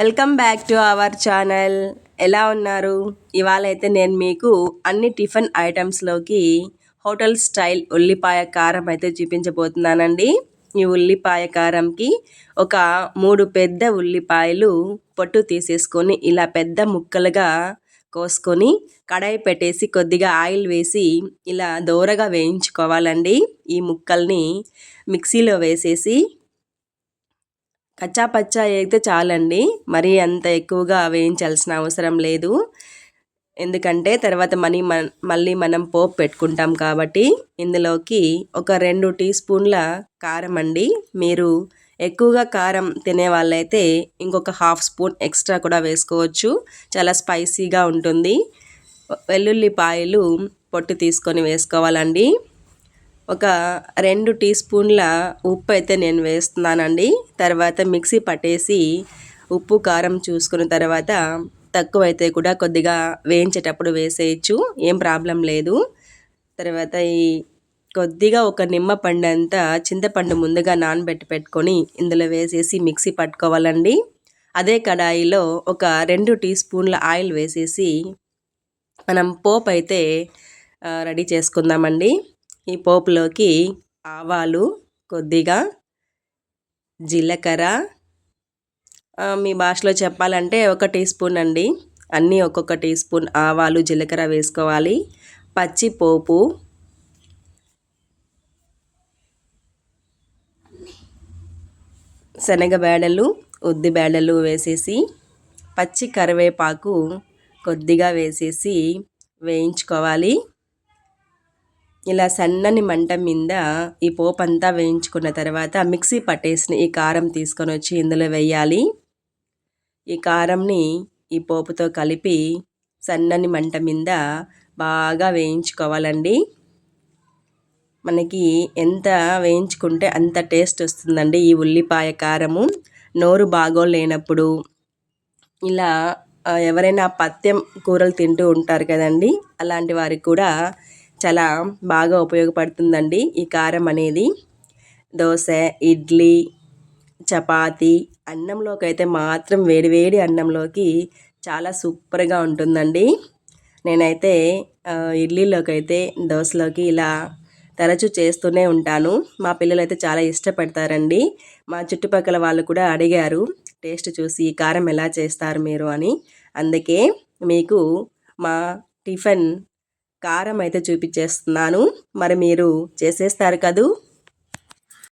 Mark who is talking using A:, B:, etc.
A: Welcome back to our channel. ఎలా ఉన్నారు? ఇవాళ అయితే నేను మీకు అన్ని టిఫిన్ ఐటమ్స్లోకి హోటల్ స్టైల్ ఉల్లిపాయ కారం అయితే చూపించబోతున్నానండి. ఈ ఉల్లిపాయ కారంకి ఒక మూడు పెద్ద ఉల్లిపాయలు పొట్టు తీసేసుకొని ఇలా పెద్ద ముక్కలుగా కోసుకొని కడాయి పెట్టేసి కొద్దిగా ఆయిల్ వేసి ఇలా దోరగా వేయించుకోవాలండి. ఈ ముక్కల్ని మిక్సీలో వేసేసి కచ్చా పచ్చా అయితే చాలండి. మరీ అంత ఎక్కువగా వేయించాల్సిన అవసరం లేదు. ఎందుకంటే తర్వాత మనీ మళ్ళీ మనం పోపు పెట్టుకుంటాం కాబట్టి ఇందులోకి ఒక రెండు టీ స్పూన్ల కారం అండి. మీరు ఎక్కువగా కారం తినే వాళ్ళైతే ఇంకొక హాఫ్ స్పూన్ ఎక్స్ట్రా కూడా వేసుకోవచ్చు. చాలా స్పైసీగా ఉంటుంది. వెల్లుల్లిపాయలు పొట్టు తీసుకొని వేసుకోవాలండి. ఒక రెండు టీ స్పూన్ల ఉప్పు అయితే నేను వేస్తున్నానండి. తర్వాత మిక్సీ పట్టేసి ఉప్పు కారం చూసుకున్న తర్వాత తక్కువైతే కూడా కొద్దిగా వేయించేటప్పుడు వేసేయచ్చు. ఏం ప్రాబ్లం లేదు. తర్వాత ఈ కొద్దిగా ఒక నిమ్మ పండు అంతా చింతపండు ముందుగా నానబెట్టి పెట్టుకొని ఇందులో వేసేసి మిక్సీ పట్టుకోవాలండి. అదే కడాయిలో ఒక రెండు టీ స్పూన్ల ఆయిల్ వేసేసి మనం పోపు అయితే రెడీ చేసుకుందామండి. ఈ పోపులోకి ఆవాలు కొద్దిగా జీలకర్ర. మీ భాషలో చెప్పాలంటే ఒక టీ స్పూన్ అండి. అన్నీ ఒక్కొక్క టీ స్పూన్ ఆవాలు జీలకర్ర వేసుకోవాలి. పచ్చి పోపు. శనగ బేడలు ఉద్ది బేడలు వేసేసి పచ్చి కరివేపాకు కొద్దిగా వేసేసి వేయించుకోవాలి. ఇలా సన్నని మంట మీద ఈ పోపు అంతా వేయించుకున్న తర్వాత మిక్సీ పట్టేసిన ఈ కారం తీసుకొని వచ్చి ఇందులో వేయాలి. ఈ కారంని ఈ పోపుతో కలిపి సన్నని మంట మీద బాగా వేయించుకోవాలండి. మనకి ఎంత వేయించుకుంటే అంత టేస్ట్ వస్తుందండి ఈ ఉల్లిపాయ కారము. నోరు బాగోలేనప్పుడు ఇలా ఎవరైనా పత్యం కూరలు తింటూ ఉంటారు కదండి అలాంటి వారికి కూడా చాలా బాగా ఉపయోగపడుతుందండి ఈ కారం అనేది. దోశ ఇడ్లీ చపాతి అన్నంలోకి అయితే మాత్రం వేడివేడి అన్నంలోకి చాలా సూపర్గా ఉంటుందండి. నేనైతే ఇడ్లీలోకి అయితే దోశలోకి ఇలా తరచూ చేస్తూనే ఉంటాను. మా పిల్లలు అయితే చాలా ఇష్టపడతారండి. మా చుట్టుపక్కల వాళ్ళు కూడా అడిగారు టేస్ట్ చూసి ఈ కారం ఎలా చేస్తారు మీరు? అని. అందుకే మీకు మా టిఫిన్ కారం అయితే చూపించేస్తున్నాను. మరి మీరు చేసేస్తారు కదూ?